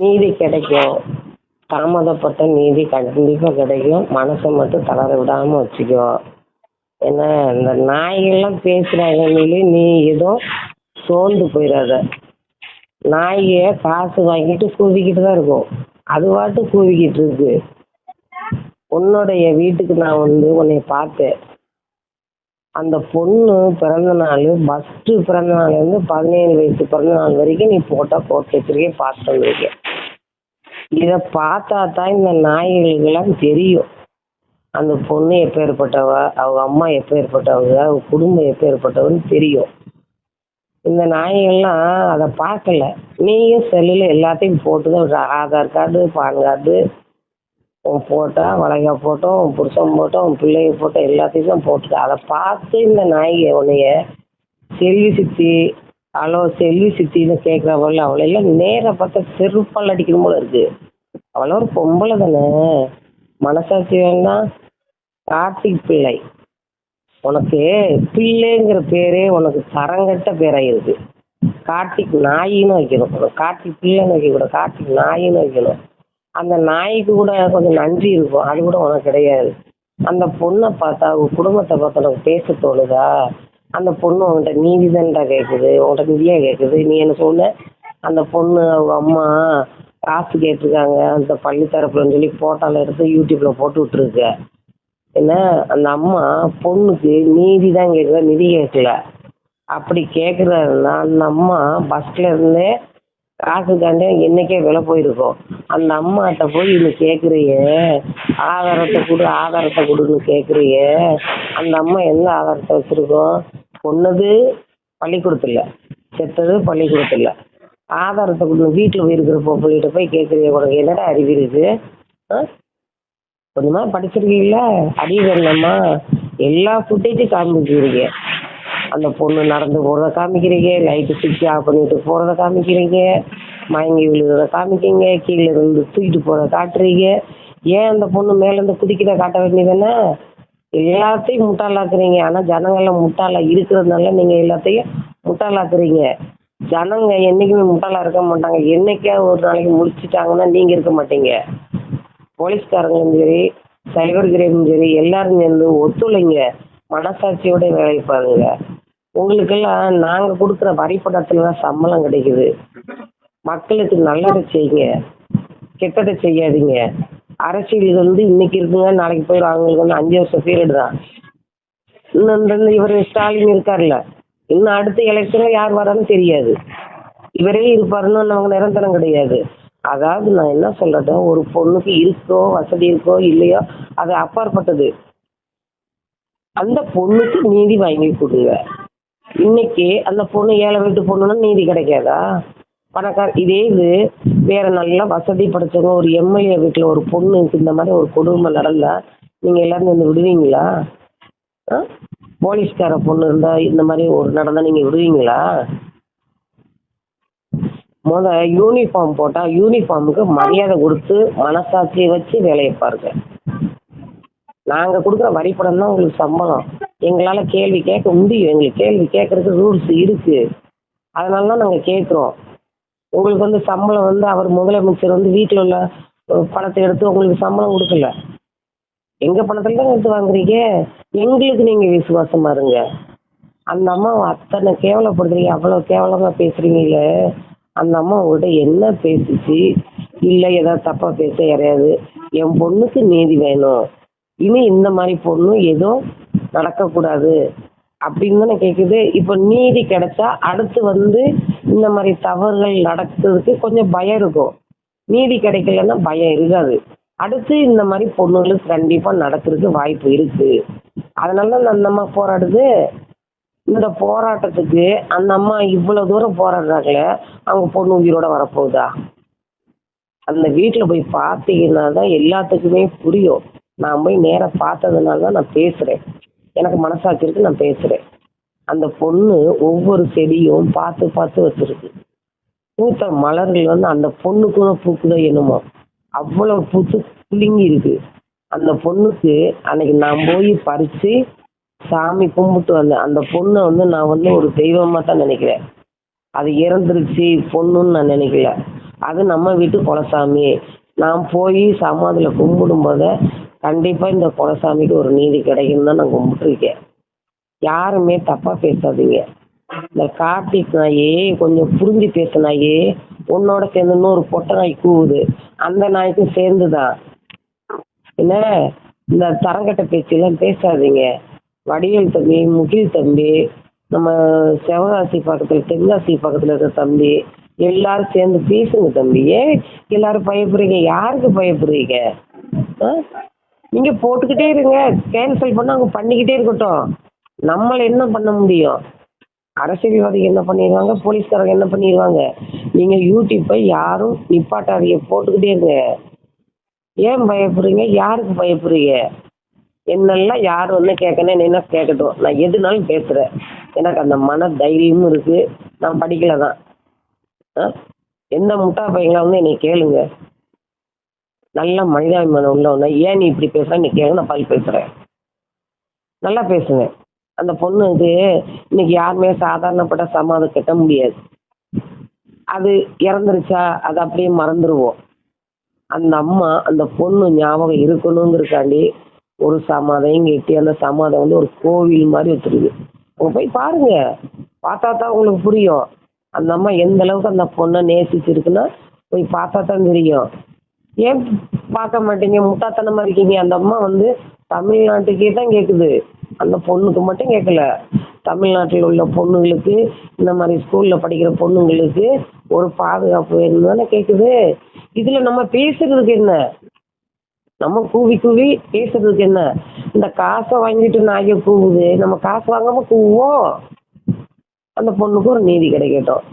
நீதி கிடைக்கும். தாமதப்பட்ட நீதி கண்டிப்பாக கிடைக்கும். மனசை மட்டும் தளர விடாமல் வச்சுக்கோ. ஏன்னா இந்த நாய்கள்லாம் பேசுகிறாங்க சொல்லி நீ எதுவும் சோர்ந்து போயிடாத நாயை காசு வாங்கிட்டு கூவிக்கிட்டு தான் இருக்கும். அது பாட்டு கூவிக்கிட்டு இருக்கு. உன்னுடைய வீட்டுக்கு நான் வந்து உன்னைய பார்த்தேன். அந்த பொண்ணு பிறந்த நாள் ஃபஸ்ட்டு பிறந்த நாள்லேருந்து பதினேழு வயசு பிறந்த நாள் வரைக்கும் நீ போட்டால் போட்டு வச்சிருக்கேன் பார்த்து வந்திருக்கேன். இதை பார்த்தா தான் இந்த நாய்களுக்கெல்லாம் தெரியும். அந்த பொண்ணு எப்பேற்பட்டவ அவங்க அம்மா எப்பேற்பட்டவங்க அவங்க குடும்பம் எப்பேற்பட்டவன்னு தெரியும். இந்த நாய்கள்லாம் அதை பார்க்கல. நீயும் செல்லில் எல்லாத்தையும் போட்டு தான் ஆதார் கார்டு பான் கார்டு உன் போட்டா வளைகா போட்டோம் உன் புருஷன் போட்டோம் உன் பிள்ளைய போட்டோம் எல்லாத்தையும் தான் போட்டுட்டு அதை பார்த்து இந்த நாய்க உன்னைய செல்வி சித்தி ஹலோ செல்வி சித்தின்னு கேட்குறவள் அவளையெல்லாம் நேராக பார்த்தா செருப்பால் அடிக்கணும் போல இருக்கு. அவள ஒரு பொம்பளை தானே. மனசாட்சி வேண்டாம் கார்த்திக் பிள்ளை. உனக்கு பிள்ளைங்கிற பேரே உனக்கு தரங்கட்ட பேராயிருக்கு கார்த்திக் நாயின்னு வைக்கணும். உனக்கு கார்த்திக் பிள்ளைன்னு வைக்கக்கூடாது கார்த்திக் நாயின்னு வைக்கணும். அந்த நாய்க்கு கூட கொஞ்சம் நன்றி இருக்கும். அது கூட உனக்கு கிடையாது. அந்த பொண்ணை பார்த்தா அவங்க குடும்பத்தை பார்த்தா உனக்கு பேச தோணுதா? அந்த பொண்ணு உன்கிட்ட நீதி தான்டா கேட்குது உன்கிட்ட நிதியா கேட்குது நீ என்ன சொன்ன அந்த பொண்ணு அவங்க அம்மா காசு கேட்டிருக்காங்க அந்த பள்ளி தரப்புலன்னு சொல்லி ஃபோட்டோவில் எடுத்து யூடியூப்பில் போட்டு விட்ருக்க என்ன? அந்த அம்மா பொண்ணுக்கு நீதி தான் கேட்குதா நிதி கேட்கல. அப்படி கேட்குறாருன்னா அந்த அம்மா பஸ்ல இருந்தே காசுக்காண்டே என்னைக்கே விலை போயிருக்கும். அந்த அம்மாட்ட போய் இன்னும் கேட்குறிய ஆதாரத்தை கொடு ஆதாரத்தை கொடுன்னு கேட்குறிய அந்த அம்மா எந்த ஆதாரத்தை வச்சுருக்கோம்? பொண்ணது பள்ளிக்கூடத்தில் செத்தது பள்ளிக்கூடத்தில் ஆதாரத்தை கொடு வீட்டில் போய் இருக்கிற போய் கேட்குறீங்க உனக்கு என்னடா அறிவு இருக்கு? ஆ? கொஞ்சமாக படிச்சிருக்கீங்கள அடிக்கிறம்மா எல்லா ஃபுட்டேஜும் காமிக்கிறீங்க. அந்த பொண்ணு நடந்து போகிறத காமிக்கிறீங்க லைட்டு சுவிட்ச் ஆஃப் பண்ணிட்டு போகிறத காமிக்கிறீங்க மயங்கி விழுகிறத காமிக்கிறீங்க கீழே இருந்து தூக்கிட்டு போகிறத காட்டுறீங்க. ஏன் அந்த பொண்ணு மேலேருந்து குதிக்கிறத காட்ட வேண்டியதானே எல்லாத்தையும் முட்டாளாக்குறீங்க. ஆனால் ஜனங்கள்லாம் முட்டாளா இருக்கிறதுனால நீங்கள் எல்லாத்தையும் முட்டாளாக்குறீங்க. ஜனங்க என்றைக்குமே முட்டாளா இருக்க மாட்டாங்க. என்னைக்காவது ஒரு நாளைக்கு முடிச்சுட்டாங்கன்னா நீங்கள் இருக்க மாட்டீங்க. போலீஸ்காரங்களும் சரி சைபர் கிரைமும் சரி எல்லாரும் சேர்ந்து ஒத்துழைங்க. மனசாட்சியோட வேலையை பாருங்க. உங்களுக்கெல்லாம் நாங்கள் கொடுக்குற வரிப்படத்தில் தான் சம்பளம் கிடைக்குது. மக்களுக்கு நல்லதை செய்யுங்க. கெட்டதை செய்யாதீங்க. அரசியல் வந்து இன்னைக்கு இருக்குங்க நாளைக்கு போயிடும் அவங்களுக்கு வந்து அஞ்சு வருஷம் பீரியட் தான். இன்னும் இவர் ஸ்டாலின் இருக்கார்ல இன்னும் அடுத்த எலெக்ஷனில் யார் வரான்னு தெரியாது. இவரே இருப்பாருன்னு நமக்கு நிரந்தரம் கிடையாது. அதாவது நான் என்ன சொல்றேன் ஒரு பொண்ணுக்கு இருக்கோ வசதி இருக்கோ இல்லையோ அது அப்பாற்பட்டது. அந்த பொண்ணுக்கு நீதி வாங்கி கொடுங்க. இன்னைக்கு அந்த பொண்ணு ஏழை வீட்டு பொண்ணுன்னா நீதி கிடைக்காதா? பணக்கார இதே இது வேற நல்ல வசதி படைச்சவங்க ஒரு எம்எல்ஏ வீட்டில் ஒரு பொண்ணுக்கு இந்த மாதிரி ஒரு கொடுமை நடந்தா நீங்கள் எல்லாரும் வந்து விடுவீங்களா? ஆ? போலீஸ்கார பொண்ணு இருந்தால் இந்த மாதிரி ஒரு நடந்தால் நீங்கள் விடுவீங்களா? முத யூனிஃபார்ம் போட்டால் யூனிஃபார்முக்கு மரியாதை கொடுத்து மனசாட்சியை வச்சு வேலையை பாருங்க. நாங்கள் கொடுக்குற வரிப்படம் தான் உங்களுக்கு சம்பளம். எங்களால் கேள்வி கேட்க முடியும். எங்களுக்கு கேள்வி கேட்கறதுக்கு ரூல்ஸ் இருக்குது அதனால தான் நாங்கள் கேட்குறோம். உங்களுக்கு வந்து சம்பளம் வந்து அவர் முதலமைச்சர் வந்து வீட்டில் உள்ள பணத்தை எடுத்து உங்களுக்கு சம்பளம் கொடுக்கல. எங்கள் பணத்தில் தான் எடுத்து வாங்குறீங்க? எங்களுக்கு நீங்கள் விசுவாசமா இருங்க. அந்த அம்மாவை அத்தனை கேவலப்படுத்துறீங்க. அவ்வளோ கேவலமாக பேசுகிறீங்களே அந்த அம்மா உங்கள்கிட்ட என்ன பேசிச்சு? இல்லை ஏதாவது தப்பாக பேச யாரையாது என் பொண்ணுக்கு நீதி வேணும். இனி இந்த மாதிரி பொண்ணு எதுவும் நடக்கக்கூடாது. அப்படின்னு தானே கேட்குது இப்போ நீதி கிடைச்சா அடுத்து வந்து இந்த மாதிரி தவறுகள் நடக்கிறதுக்கு கொஞ்சம் பயம் இருக்கும். நீதி கிடைக்கலன்னா பயம் இருக்காது. அடுத்து இந்த மாதிரி பொண்ணுங்களுக்கு கண்டிப்பாக நடக்கிறதுக்கு வாய்ப்பு இருக்குது அதனால அந்த அம்மா போராடுது. இந்த போராட்டத்துக்கு அந்த அம்மா இவ்வளோ தூரம் போராடுறாங்களே அவங்க பொண்ணு உயிரோட வரப்போகுதா? அந்த வீட்டில் போய் பார்த்தீங்கன்னா தான் எல்லாத்துக்குமே புரியும். நான் போய் நேராக பார்த்ததுனால தான் நான் பேசுகிறேன் எனக்கு மனசாட்சி இருக்கு நான் பேசுறேன். அந்த பொண்ணு ஒவ்வொரு செடியும் பார்த்து பார்த்து வச்சிருக்கு. பூத்த மலர்கள் வந்து அந்த பொண்ணுக்குள்ள பூக்குதோ என்னமோ. அவ்வளவு பூத்து குலுங்கி இருக்கு. அந்த பொண்ணுக்கு அன்னைக்கு நான் போய் பறிச்சு சாமி கும்பிட்டு வந்தேன். அந்த பொண்ணை வந்து நான் வந்து ஒரு தெய்வமா தான் நினைக்கிறேன். அது இறந்துருச்சு பொண்ணுன்னு நான் நினைக்கல. அது நம்ம வீட்டு குலசாமி. நான் போய் சமாதியில் கும்பிடும்போது கண்டிப்பாக இந்த குலசாமிக்கு ஒரு நீதி கிடைக்கும் தான் நான் கும்பிட்டுருக்கேன். யாருமே தப்பாக பேசாதீங்க. இந்த கார்த்திக் நாயே கொஞ்சம் புரிஞ்சு பேச நாயே. உன்னோட சேர்ந்து இன்னொரு பொட்டை நாய் கூவுது. அந்த நாய்க்கும் சேர்ந்து தான் என்ன? இந்த தரங்கட்ட பேச்செல்லாம் பேசாதீங்க. வடிவேல் தம்பி முகில் தம்பி நம்ம சிவகாசி பக்கத்தில் தென்காசி பக்கத்தில் இருக்கிற தம்பி எல்லாரும் சேர்ந்து பேசுங்க தம்பி. ஏன் எல்லாரும் பயப்படுறீங்க. யாருக்கு பயப்படுறீங்க? ஆ? நீங்கள் போட்டுக்கிட்டே இருங்க. கேன்சல் பண்ணால் அவங்க பண்ணிக்கிட்டே இருக்கட்டும். நம்மளை என்ன பண்ண முடியும்? அரசியல்வாதிகள் என்ன பண்ணிடுவாங்க? போலீஸ்காரங்க என்ன பண்ணிடுவாங்க? நீங்கள் யூடியூப்பை யாரும் நிப்பாட்டாதீங்க. போட்டுக்கிட்டே இருங்க. ஏன் பயப்படுறீங்க? யாருக்கு பயப்படுறீங்க? என்னெல்லாம் யார் வந்து கேட்கணும் என்ன கேட்கட்டும். நான் எதுனாலும் பேசுகிறேன் எனக்கு அந்த மன தைரியமும் இருக்குது நான் படிக்கல தான் ஆ? எந்த முட்டா பையங்களா வந்து என்னை கேளுங்க. நல்ல மனிதாபிமானம் உள்ளவன ஏன் நீ இப்படி பேசுற நீ கேளுங்க நான் பதில் பேசுகிறேன் நல்லா பேசுங்க. அந்த பொண்ணுக்கு இன்னைக்கு யாருமே சாதாரணப்பட்ட சமாதம் கட்ட முடியாது. அது இறந்துருச்சா அதை அப்படியே மறந்துடுவோம் அந்த அம்மா அந்த பொண்ணு ஞாபகம் இருக்கணுங்கிறக்காண்டி ஒரு சமாதையும் கட்டி அந்த சமாதம் வந்து ஒரு கோவில் மாதிரி வச்சிருக்கு உங்க போய் பாருங்க. பார்த்தா தான் உங்களுக்கு புரியும். அந்த அம்மா எந்த அளவுக்கு அந்த பொண்ணை நேசிச்சிருக்குன்னா போய் பார்த்தா தான் தெரியும். ஏன் பார்க்க மாட்டீங்க? முட்டாத்தனமாக இருக்கீங்க. அந்த அம்மா வந்து தமிழ்நாட்டுக்கே தான் கேட்குது அந்த பொண்ணுக்கு மட்டும் கேட்கல தமிழ்நாட்டில் உள்ள பொண்ணுங்களுக்கு இந்த மாதிரி ஸ்கூலில் படிக்கிற பொண்ணுங்களுக்கு ஒரு பாதுகாப்பு வேணும் தானே கேட்குது இதில் நம்ம பேசுறதுக்கு என்ன? நம்ம கூவி கூவி பேசுறதுக்கு என்ன? இந்த காசை வாங்கிட்டு நாயை கூவுது. நம்ம காசு வாங்காம கூவோம் அந்த பொண்ணுக்கு ஒரு நீதி கிடைக்கட்டும்.